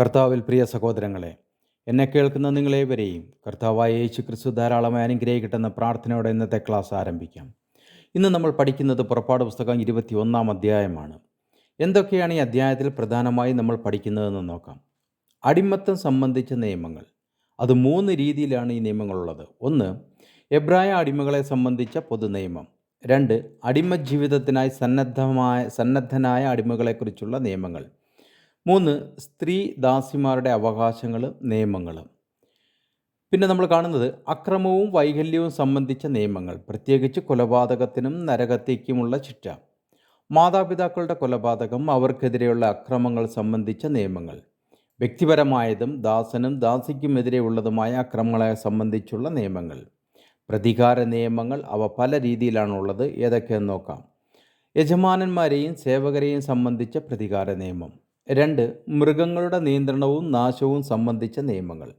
കർത്താവിൽ പ്രിയ സഹോദരങ്ങളെ എന്നെ കേൾക്കുന്ന നിങ്ങളേവരെയും കർത്താവായ യേശു ക്രിസ്തു ധാരാളമായി അനുഗ്രഹിക്കട്ടെന്ന പ്രാർത്ഥനയോടെ ഇന്നത്തെ ക്ലാസ് ആരംഭിക്കാം. ഇന്ന് നമ്മൾ പഠിക്കുന്നത് പുറപ്പാട് പുസ്തകം ഇരുപത്തി ഒന്നാം അധ്യായമാണ്. എന്തൊക്കെയാണ് ഈ അധ്യായത്തിൽ പ്രധാനമായി നമ്മൾ പഠിക്കുന്നതെന്ന് നോക്കാം. അടിമത്തം സംബന്ധിച്ച നിയമങ്ങൾ. അത് മൂന്ന് രീതിയിലാണ് ഈ നിയമങ്ങളുള്ളത്. ഒന്ന് എബ്രായ അടിമകളെ സംബന്ധിച്ച പൊതുനിയമം രണ്ട് അടിമ ജീവിതത്തിനായി സന്നദ്ധമായ സന്നദ്ധനായ അടിമകളെക്കുറിച്ചുള്ള നിയമങ്ങൾ. മൂന്ന് സ്ത്രീ ദാസിമാരുടെ അവകാശങ്ങളും നിയമങ്ങളും. പിന്നെ നമ്മൾ കാണുന്നത് അക്രമവും വൈകല്യവും സംബന്ധിച്ച നിയമങ്ങൾ പ്രത്യേകിച്ച് കൊലപാതകത്തിനും നരകത്തേക്കുമുള്ള ശിക്ഷ. മാതാപിതാക്കളുടെ കൊലപാതകം അവർക്കെതിരെയുള്ള അക്രമങ്ങൾ സംബന്ധിച്ച നിയമങ്ങൾ. വ്യക്തിപരമായതും ദാസനും ദാസിക്കുമെതിരെയുള്ളതുമായ അക്രമങ്ങളെ സംബന്ധിച്ചുള്ള നിയമങ്ങൾ. പ്രതികാര നിയമങ്ങൾ അവ പല രീതിയിലാണുള്ളത് ഏതൊക്കെയെന്ന് നോക്കാം. യജമാനന്മാരെയും സേവകരെയും സംബന്ധിച്ച പ്രതികാര നിയമം. രണ്ട് മൃഗങ്ങളുടെ നിയന്ത്രണവും നാശവും സംബന്ധിച്ച നിയമങ്ങൾ.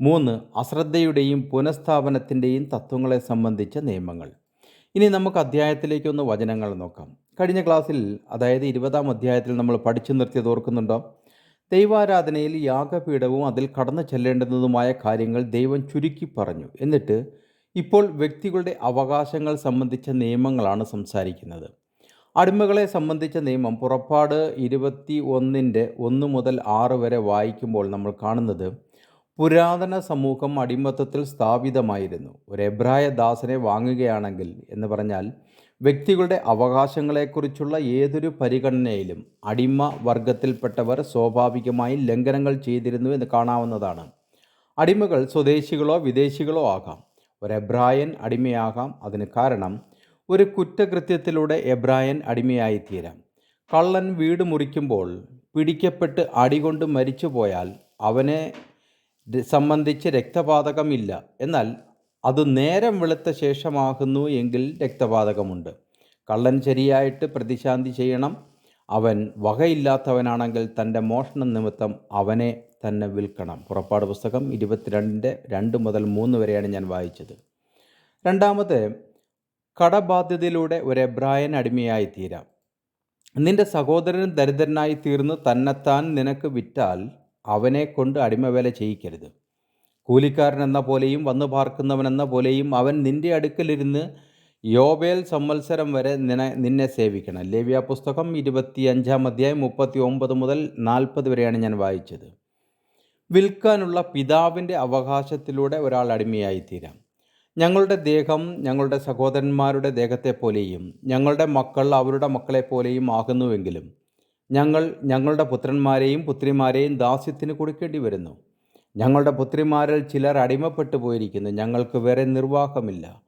മൂന്ന് അശ്രദ്ധയുടെയും പുനഃസ്ഥാപനത്തിന്റെയും തത്വങ്ങളെ സംബന്ധിച്ച നിയമങ്ങൾ. ഇനി നമുക്ക് അധ്യായത്തിലേക്കൊന്ന് വചനങ്ങൾ നോക്കാം. കഴിഞ്ഞ ക്ലാസ്സിൽ അതായത് ഇരുപതാം അധ്യായത്തിൽ നമ്മൾ പഠിച്ചു നിർത്തിയത് ഓർക്കുന്നുണ്ടോ? ദൈവാരാധനയിൽ യാഗപീഠവും അതിൽ കടന്നു ചെല്ലേണ്ടുന്നതുമായ കാര്യങ്ങൾ ദൈവം ചുരുക്കി പറഞ്ഞു. എന്നിട്ട് ഇപ്പോൾ വ്യക്തികളുടെ അവകാശങ്ങൾ സംബന്ധിച്ച നിയമങ്ങളാണ് സംസാരിക്കുന്നത്. അടിമകളെ സംബന്ധിച്ച നിയമം പുറപ്പാട് ഇരുപത്തി ഒന്നിന്റെ ഒന്ന് മുതൽ ആറ് വരെ വായിക്കുമ്പോൾ നമ്മൾ കാണുന്നത് പുരാതന സമൂഹം അടിമത്തത്തിൽ സ്ഥാപിതമായിരുന്നു. ഒരു എബ്രായ ദാസനെ വാങ്ങുകയാണെങ്കിൽ എന്ന് പറഞ്ഞാൽ വ്യക്തികളുടെ അവകാശങ്ങളെക്കുറിച്ചുള്ള ഏതൊരു പരിഗണനയിലും അടിമ വർഗത്തിൽപ്പെട്ടവർ സ്വാഭാവികമായും ലംഘനങ്ങൾ ചെയ്തിരുന്നു എന്ന് കാണാവുന്നതാണ്. അടിമകൾ സ്വദേശികളോ വിദേശികളോ ആകാം. ഒരു എബ്രായൻ അടിമയാകാം. അതിന് കാരണം ഒരു കുറ്റകൃത്യത്തിലൂടെ എബ്രായൻ അടിമയായിത്തീരാം. കള്ളൻ വീട് മുറിക്കുമ്പോൾ പിടിക്കപ്പെട്ട് അടികൊണ്ട് മരിച്ചു പോയാൽ അവനെ സംബന്ധിച്ച് രക്തപാതകമില്ല. എന്നാൽ അത് നേരം വെളുത്ത ശേഷമാകുന്നു എങ്കിൽ രക്തപാതകമുണ്ട്. കള്ളൻ ശരിയായിട്ട് പ്രതിശാന്തി ചെയ്യണം. അവൻ വകയില്ലാത്തവനാണെങ്കിൽ തന്റെ മോഷണം നിമിത്തം അവനെ തന്നെ വിൽക്കണം. പുറപ്പാട് പുസ്തകം ഇരുപത്തിരണ്ടിന്റെ രണ്ട് മുതൽ മൂന്ന് വരെയാണ് ഞാൻ വായിച്ചത്. രണ്ടാമത് കടബാധ്യതയിലൂടെ ഒരു എബ്രായൻ അടിമയായി തീരാം നിന്റെ സഹോദരൻ ദരിദ്രനായി തീർന്ന് തന്നെത്താൻ നിനക്ക് വിറ്റാൽ അവനെ കൊണ്ട് അടിമവേല ചെയ്യിക്കരുത്. കൂലിക്കാരൻ എന്ന പോലെയും വന്നു പാർക്കുന്നവൻ എന്ന പോലെയും അവൻ നിന്റെ അടുക്കലിരുന്ന് യോബേൽ സംവത്സരം വരെ നിന നിന്നെ സേവിക്കണം. ലേവ്യ പുസ്തകം ഇരുപത്തി അഞ്ചാം അധ്യായം മുപ്പത്തി ഒമ്പത് മുതൽ നാൽപ്പത് വരെയാണ് ഞാൻ വായിച്ചത്. വിൽക്കാനുള്ള പിതാവിന്റെ അവകാശത്തിലൂടെ ഒരാൾ അടിമയായിത്തീരാം. ഞങ്ങളുടെ ദേഹം ഞങ്ങളുടെ സഹോദരന്മാരുടെ ദേഹത്തെ പോലെയും ഞങ്ങളുടെ മക്കൾ അവരുടെ മക്കളെ പോലെയും ആകുന്നുവെങ്കിലും ഞങ്ങൾ ഞങ്ങളുടെ പുത്രന്മാരെയും പുത്രിമാരെയും ദാസ്യത്തിന് കൊടുക്കേണ്ടി വരുന്നു ഞങ്ങളുടെ പുത്രിമാരിൽ ചിലർ അടിമപ്പെട്ടു പോയിരിക്കുന്നു. ഞങ്ങൾക്ക് വേറെ നിർവാഹമില്ല.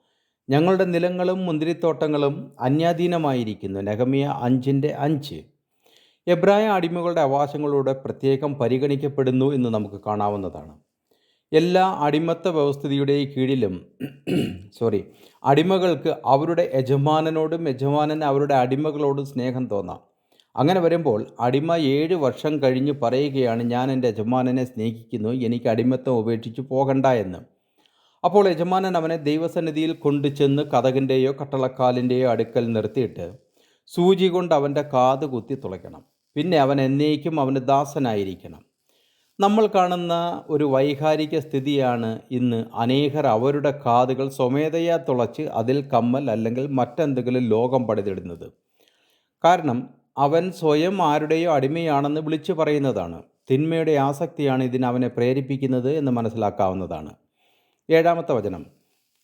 ഞങ്ങളുടെ നിലങ്ങളും മുന്തിരിത്തോട്ടങ്ങളും അന്യാധീനമായിരിക്കുന്നു. നഗമിയ അഞ്ചിന്റെ അഞ്ച്. എബ്രായ അടിമകളുടെ അവകാശങ്ങളോട് പ്രത്യേകം പരിഗണിക്കപ്പെടുന്നു എന്ന് നമുക്ക് കാണാവുന്നതാണ്. എല്ലാ അടിമത്ത വ്യവസ്ഥിതിയുടെ കീഴിലും സോറി അടിമകൾക്ക് അവരുടെ യജമാനനോടും യജമാനൻ അവരുടെ അടിമകളോടും സ്നേഹം തോന്നാം. അങ്ങനെ വരുമ്പോൾ അടിമ ഏഴ് വർഷം കഴിഞ്ഞ് പറയുകയാണ് ഞാൻ എന്റെ യജമാനനെ സ്നേഹിക്കുന്നു എനിക്ക് അടിമത്തം ഉപേക്ഷിച്ച് പോകണ്ട എന്ന്. അപ്പോൾ യജമാനൻ അവനെ ദൈവസന്നിധിയിൽ കൊണ്ടു ചെന്ന് കഥകിന്റെയോ കട്ടളക്കാലിന്റെയോ അടുക്കൽ നിർത്തിയിട്ട് സൂചി കൊണ്ട് അവന്റെ കാത് കുത്തി തുളയ്ക്കണം. പിന്നെ അവൻ എന്നേക്കും അവന് ദാസനായിരിക്കണം. നമ്മൾ കാണുന്ന ഒരു വൈകാരിക സ്ഥിതിയാണ് ഇന്ന്. അനേകർ അവരുടെ കാതുകൾ സ്വമേധയാ തുളച്ച് അതിൽ കമ്മൽ അല്ലെങ്കിൽ മറ്റെന്തെങ്കിലും ലോകം പണിതിടുന്നത്. കാരണം അവൻ സ്വയം ആരുടെയോ അടിമയാണെന്ന് വിളിച്ചു പറയുന്നതാണ്. തിന്മയുടെ ആസക്തിയാണ് ഇതിന് അവനെ പ്രേരിപ്പിക്കുന്നത് എന്ന് മനസ്സിലാക്കാവുന്നതാണ്. ഏഴാമത്തെ വചനം.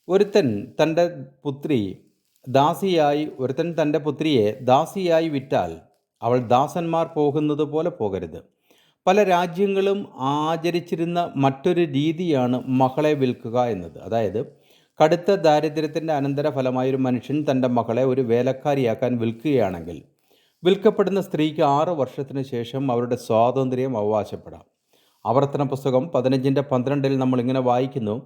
ഒരുത്തൻ തന്റെ പുത്രി ദാസിയായി ഒരുത്തൻ തന്റെ പുത്രിയെ ദാസിയായി വിറ്റാൽ അവൾ ദാസന്മാർ പോകുന്നത് പോലെ പോകരുത്. പല രാജ്യങ്ങളും ആചരിച്ചിരുന്ന മറ്റൊരു രീതിയാണ് മകളെ വിൽക്കുക എന്നത്. അതായത് കടുത്ത ദാരിദ്ര്യത്തിന്റെ അനന്തരഫലമായൊരു മനുഷ്യൻ തന്റെ മകളെ ഒരു വേലക്കാരിയാക്കാൻ വിൽക്കുകയാണെങ്കിൽ വിൽക്കപ്പെടുന്ന സ്ത്രീക്ക് ആറ് വർഷത്തിന് ശേഷം അവരുടെ സ്വാതന്ത്ര്യം അവകാശപ്പെടാം. ആവർത്തന പുസ്തകം പതിനഞ്ചിന്റെ പന്ത്രണ്ടിൽ നമ്മൾ ഇങ്ങനെ വായിക്കുന്നു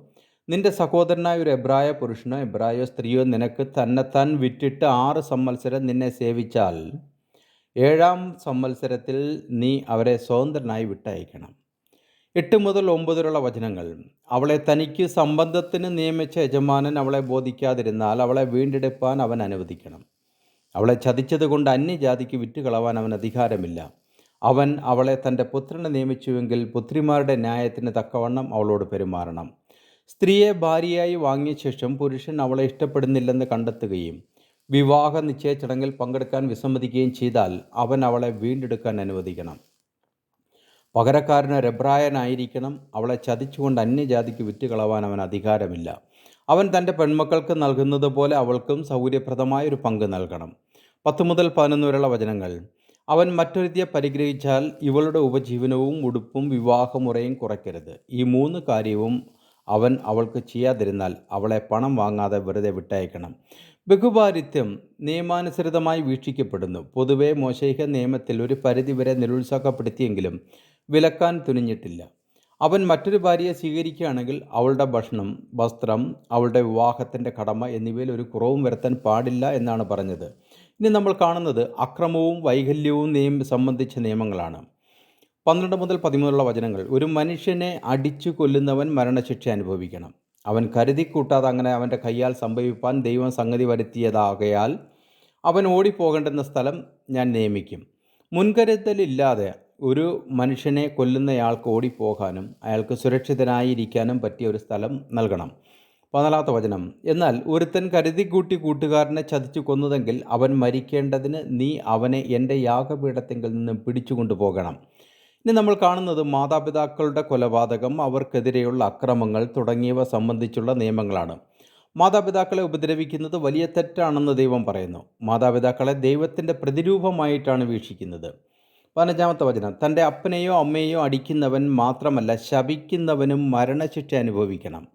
നിന്റെ സഹോദരനായ ഒരു എബ്രായ പുരുഷനോ എബ്രായോ സ്ത്രീയോ നിനക്ക് തന്നെത്താൻ വിറ്റിട്ട് ആറ് സംവത്സരം നിന്നെ സേവിച്ചാൽ ഏഴാം സംവത്സരത്തിൽ നീ അവരെ സ്വതന്ത്രനായി വിട്ടയക്കണം. എട്ട് മുതൽ ഒമ്പതിലുള്ള വചനങ്ങൾ. അവളെ തനിക്ക് സംബന്ധത്തിന് നിയമിച്ച യജമാനൻ അവളെ ബോധിക്കാതിരുന്നാൽ അവളെ വീണ്ടെടുപ്പാൻ അവൻ അനുവദിക്കണം. അവളെ ചതിച്ചതുകൊണ്ട് അന്യജാതിക്ക് വിറ്റുകളവാൻ അവൻ അധികാരമില്ല. അവൻ അവളെ തന്റെ പുത്രനെ നിയമിച്ചുവെങ്കിൽ പുത്രിമാരുടെ ന്യായത്തിന് തക്കവണ്ണം അവളോട് പെരുമാറണം. സ്ത്രീയെ ഭാര്യയായി വാങ്ങിയ ശേഷം പുരുഷൻ അവളെ ഇഷ്ടപ്പെടുന്നില്ലെന്ന് കണ്ടെത്തുകയും വിവാഹ നിശ്ചയ ചടങ്ങിൽ പങ്കെടുക്കാൻ വിസമ്മതിക്കുകയും ചെയ്താൽ അവൻ അവളെ വീണ്ടെടുക്കാൻ അനുവദിക്കണം. പകരക്കാരന് രബ്രായനായിരിക്കണം. അവളെ ചതിച്ചുകൊണ്ട് അന്യജാതിക്ക് വിറ്റുകളവാൻ അവൻ അധികാരമില്ല. അവൻ തന്റെ പെൺമക്കൾക്ക് നൽകുന്നത് പോലെ അവൾക്കും സൗകര്യപ്രദമായ ഒരു പങ്ക് നൽകണം. പത്ത് മുതൽ പതിനൊന്ന് വരെയുള്ള വചനങ്ങൾ. അവൻ മറ്റൊരുത്തിയെ പരിഗ്രഹിച്ചാൽ ഇവളുടെ ഉപജീവനവും ഉടുപ്പും വിവാഹമുറയും കുറയ്ക്കരുത്. ഈ മൂന്ന് കാര്യവും അവൻ അവൾക്ക് ചെയ്യാതിരുന്നാൽ അവളെ പണം വാങ്ങാതെ വെറുതെ വിട്ടയക്കണം. ബഹുഭാരിത്യം നിയമാനുസൃതമായി വീക്ഷിക്കപ്പെടുന്നു. പൊതുവെ മോശൈഹ നിയമത്തിൽ ഒരു പരിധിവരെ നിരുത്സാഹപ്പെടുത്തിയെങ്കിലും വിലക്കാൻ തുനിഞ്ഞിട്ടില്ല. അവൻ മറ്റൊരു ഭാര്യയെ സ്വീകരിക്കുകയാണെങ്കിൽ അവളുടെ ഭക്ഷണം വസ്ത്രം അവളുടെ വിവാഹത്തിന്റെ കടമ എന്നിവയിൽ ഒരു കുറവും വരുത്താൻ പാടില്ല എന്നാണ് പറഞ്ഞത്. ഇനി നമ്മൾ കാണുന്നത് അക്രമവും വൈകല്യവും നിയമ സംബന്ധിച്ച നിയമങ്ങളാണ്. പന്ത്രണ്ട് മുതൽ പതിമൂന്നുള്ള വചനങ്ങൾ. ഒരു മനുഷ്യനെ അടിച്ചു കൊല്ലുന്നവൻ മരണശിക്ഷ അനുഭവിക്കണം. അവൻ കരുതി കൂട്ടാതെ അങ്ങനെ അവന്റെ കയ്യാൽ സംഭവിപ്പാൻ ദൈവം സംഗതി വരുത്തിയതാകയാൽ അവൻ ഓടിപ്പോകേണ്ടുന്ന സ്ഥലം ഞാൻ നിയമിക്കും. മുൻകരുതലില്ലാതെ ഒരു മനുഷ്യനെ കൊല്ലുന്നയാൾക്ക് ഓടിപ്പോകാനും അയാൾക്ക് സുരക്ഷിതനായിരിക്കാനും പറ്റിയ ഒരു സ്ഥലം നൽകണം. പതിനാലാമത്തെ വചനം. എന്നാൽ ഒരുത്തൻ കരുതിക്കൂട്ടി കൂട്ടുകാരനെ ചതിച്ചു കൊന്നതെങ്കിൽ അവൻ മരിക്കേണ്ടതിന് നീ അവനെ എന്റെ യാഗപീഠത്തെങ്കിൽ നിന്നും പിടിച്ചു പോകണം ഇനി നമ്മൾ കാണുന്നത് മാതാപിതാക്കളുടെ കൊലപാതകം അവർക്കെതിരെയുള്ള അക്രമങ്ങൾ തുടങ്ങിയവ സംബന്ധിച്ചുള്ള നിയമങ്ങളാണ്. മാതാപിതാക്കളെ ഉപദ്രവിക്കുന്നത് വലിയ തെറ്റാണെന്ന് ദൈവം പറയുന്നു. മാതാപിതാക്കളെ ദൈവത്തിന്റെ പ്രതിരൂപമായിട്ടാണ് വീക്ഷിക്കുന്നത്. പതിനഞ്ചാമത്തെ വചനം തന്റെ അപ്പനെയോ അമ്മയെയോ അടിക്കുന്നവൻ മാത്രമല്ല ശപിക്കുന്നവനും മരണശിക്ഷ അനുഭവിക്കണം.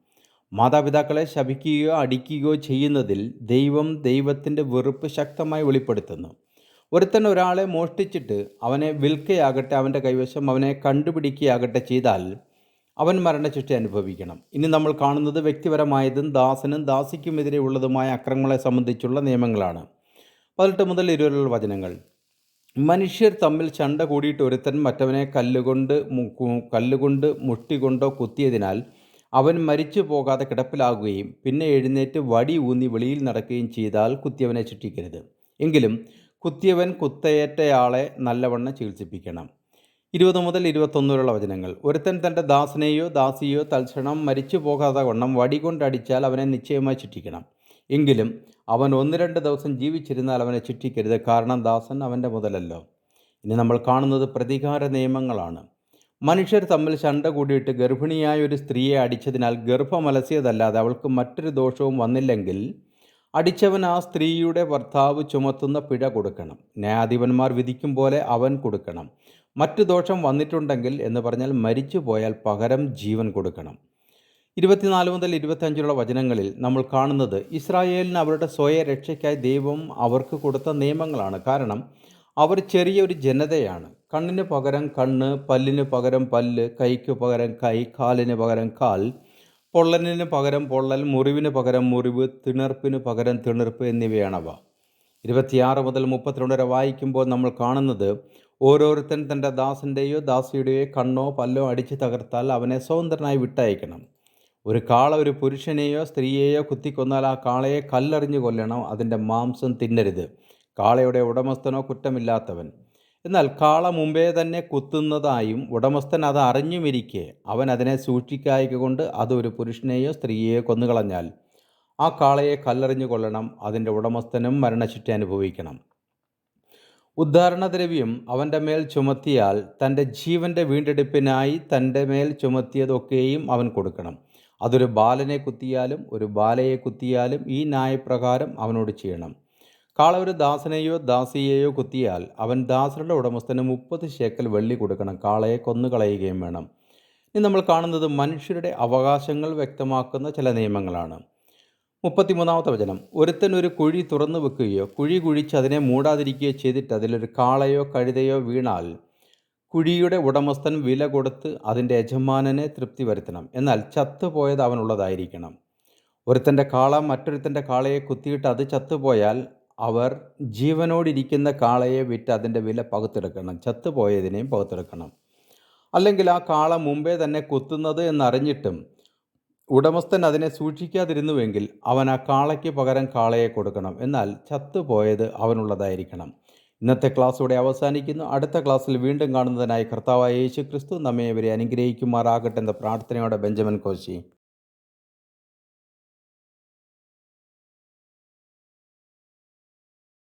മാതാപിതാക്കളെ ശപിക്കുകയോ അടിക്കുകയോ ചെയ്യുന്നതിൽ ദൈവം ദൈവത്തിന്റെ വെറുപ്പ് ശക്തമായി വെളിപ്പെടുത്തുന്നു. ഒരുത്തൻ ഒരാളെ മോഷ്ടിച്ചിട്ട് അവനെ വിൽക്കയാകട്ടെ അവന്റെ കൈവശം അവനെ കണ്ടുപിടിക്കുകയാകട്ടെ ചെയ്താൽ അവൻ മരണശിക്ഷ അനുഭവിക്കണം. ഇനി നമ്മൾ കാണുന്നത് വ്യക്തിപരമായതും ദാസനും ദാസിക്കുമെതിരെ ഉള്ളതുമായ അക്രമങ്ങളെ സംബന്ധിച്ചുള്ള നിയമങ്ങളാണ്. പതിനെട്ട് മുതൽ ഇരുപതിലുള്ള വചനങ്ങൾ. മനുഷ്യർ തമ്മിൽ ചണ്ട കൂടിയിട്ട് ഒരുത്തൻ മറ്റവനെ കല്ലുകൊണ്ട് കല്ലുകൊണ്ട് മുട്ടികൊണ്ടോ കുത്തിയതിനാൽ അവൻ മരിച്ചു പോകാതെ കിടപ്പിലാകുകയും പിന്നെ എഴുന്നേറ്റ് വടി ഊന്നി വെളിയിൽ നടക്കുകയും ചെയ്താൽ കുത്തിയവനെ ചുറ്റിക്കരുത് എങ്കിലും കുത്തിയവൻ കുത്തയേറ്റയാളെ നല്ലവണ്ണം ചികിത്സിപ്പിക്കണം. ഇരുപത് മുതൽ ഇരുപത്തൊന്നിലുള്ള വചനങ്ങൾ. ഒരുത്തൻ തന്റെ ദാസനെയോ ദാസിയോ തൽക്ഷണം മരിച്ചു പോകാതെ വണ്ണം വടി കൊണ്ടടിച്ചാൽ അവനെ നിശ്ചയമായി ചിട്ടിക്കണം എങ്കിലും അവൻ ഒന്ന് രണ്ട് ദിവസം ജീവിച്ചിരുന്നാൽ അവനെ ചിട്ടിക്കരുത് കാരണം ദാസൻ അവന്റെ മുതലല്ലോ. ഇനി നമ്മൾ കാണുന്നത് പ്രതികാര നിയമങ്ങളാണ്. മനുഷ്യർ തമ്മിൽ ശണ്ട കൂടിയിട്ട് ഗർഭിണിയായ ഒരു സ്ത്രീയെ അടിച്ചതിനാൽ ഗർഭമലസിയതല്ലാതെ അവൾക്ക് മറ്റൊരു ദോഷവും വന്നില്ലെങ്കിൽ അടിച്ചവൻ ആ സ്ത്രീയുടെ ഭർത്താവ് ചുമത്തുന്ന പിഴ കൊടുക്കണം. ന്യായാധിപന്മാർ വിധിക്കും പോലെ അവൻ കൊടുക്കണം. മറ്റു ദോഷം വന്നിട്ടുണ്ടെങ്കിൽ എന്ന് പറഞ്ഞാൽ മരിച്ചു പോയാൽ പകരം ജീവൻ കൊടുക്കണം. ഇരുപത്തിനാല് മുതൽ ഇരുപത്തഞ്ചിലുള്ള വചനങ്ങളിൽ നമ്മൾ കാണുന്നത് ഇസ്രായേലിന് അവരുടെ സ്വയ രക്ഷയ്ക്കായി ദൈവം അവർക്ക് കൊടുത്ത നിയമങ്ങളാണ്. കാരണം അവർ ചെറിയൊരു ജനതയാണ്. കണ്ണിന് പകരം കണ്ണ് പല്ലിന് പകരം പല്ല് കൈക്ക് പകരം കൈ കാലിന് പകരം കാൽ. പൊള്ളലിന് പകരം പൊള്ളൽ മുറിവിന് പകരം മുറിവ് തിണർപ്പിന് പകരം തിണർപ്പ് എന്നിവയാണവ. ഇരുപത്തിയാറ് മുതൽ മുപ്പത്തിരണ്ട് വരെ വായിക്കുമ്പോൾ നമ്മൾ കാണുന്നത് ഓരോരുത്തൻ തന്റെ ദാസന്റെയോ ദാസിയുടെയോ കണ്ണോ പല്ലോ അടിച്ച് തകർത്താൽ അവനെ സ്വതന്ത്രനായി വിട്ടയക്കണം. ഒരു കാള ഒരു പുരുഷനെയോ സ്ത്രീയെയോ കുത്തിക്കൊന്നാൽ ആ കാളയെ കല്ലെറിഞ്ഞു കൊല്ലണം. അതിന്റെ മാംസം തിന്നരുത്. കാളയുടെ ഉടമസ്ഥനോ കുറ്റമില്ലാത്തവൻ. എന്നാൽ കാള മുമ്പേ തന്നെ കുത്തുന്നതായും ഉടമസ്ഥൻ അത് അറിഞ്ഞുമിരിക്കെ അവൻ അതിനെ സൂക്ഷിക്കായ്ക കൊണ്ട് അത് ഒരു പുരുഷനെയോ സ്ത്രീയെയോ കൊന്നുകളഞ്ഞാൽ ആ കാളയെ കല്ലെറിഞ്ഞു കൊള്ളണം അതിന്റെ ഉടമസ്ഥനും മരണശിക്ഷ അനുഭവിക്കണം. ഉദ്ധാരണദ്രവ്യം അവന്റെ മേൽ ചുമത്തിയാൽ തന്റെ ജീവന്റെ വീണ്ടെടുപ്പിനായി തന്റെ മേൽ ചുമത്തിയതൊക്കെയും അവൻ കൊടുക്കണം. അതൊരു ബാലനെ കുത്തിയാലും ഒരു ബാലയെ കുത്തിയാലും ഈ ന്യായപ്രകാരം അവനോട് ചെയ്യണം. കാള ഒരു ദാസനെയോ ദാസിയെയോ കുത്തിയാൽ അവൻ ദാസരുടെ ഉടമസ്ഥന് മുപ്പത് ശേക്കൽ വെള്ളി കൊടുക്കണം. കാളയെ കൊന്നുകളയുകയും വേണം. ഇനി നമ്മൾ കാണുന്നത് മനുഷ്യരുടെ അവകാശങ്ങൾ വ്യക്തമാക്കുന്ന ചില നിയമങ്ങളാണ്. മുപ്പത്തിമൂന്നാമത്തെ വചനം. ഒരുത്തൻ ഒരു കുഴി തുറന്നു വെക്കുകയോ കുഴി കുഴിച്ച് അതിനെ മൂടാതിരിക്കുകയോ ചെയ്തിട്ട് അതിലൊരു കാളയോ കഴുതയോ വീണാൽ കുഴിയുടെ ഉടമസ്ഥൻ വില കൊടുത്ത് അതിന്റെ യജമാനനെ തൃപ്തി വരുത്തണം. എന്നാൽ ചത്തുപോയത് അവനുള്ളതായിരിക്കണം. ഒരുത്തന്റെ കാള മറ്റൊരുത്തന്റെ കാളയെ കുത്തിയിട്ട് അത് ചത്തുപോയാൽ അവർ ജീവനോടിരിക്കുന്ന കാളയെ വിറ്റ് അതിന്റെ വില പകുത്തെടുക്കണം. ചത്തുപോയതിനെയും പകുത്തെടുക്കണം. അല്ലെങ്കിൽ ആ കാള മുമ്പേ തന്നെ കുത്തുന്നത് എന്നറിഞ്ഞിട്ടും ഉടമസ്ഥൻ അതിനെ സൂക്ഷിക്കാതിരുന്നുവെങ്കിൽ അവൻ ആ കാളയ്ക്ക് പകരം കാളയെ കൊടുക്കണം. എന്നാൽ ചത്തുപോയത് അവനുള്ളതായിരിക്കണം. ഇന്നത്തെ ക്ലാസ്സോടെ അവസാനിക്കുന്നു. അടുത്ത ക്ലാസ്സിൽ വീണ്ടും കാണുന്നതിനായി കർത്താവായ യേശു ക്രിസ്തു നമ്മെ ഇവരെ അനുഗ്രഹിക്കുമാറാകട്ടെ എന്ന പ്രാർത്ഥനയോടെ ബെഞ്ചമിൻ കോശി.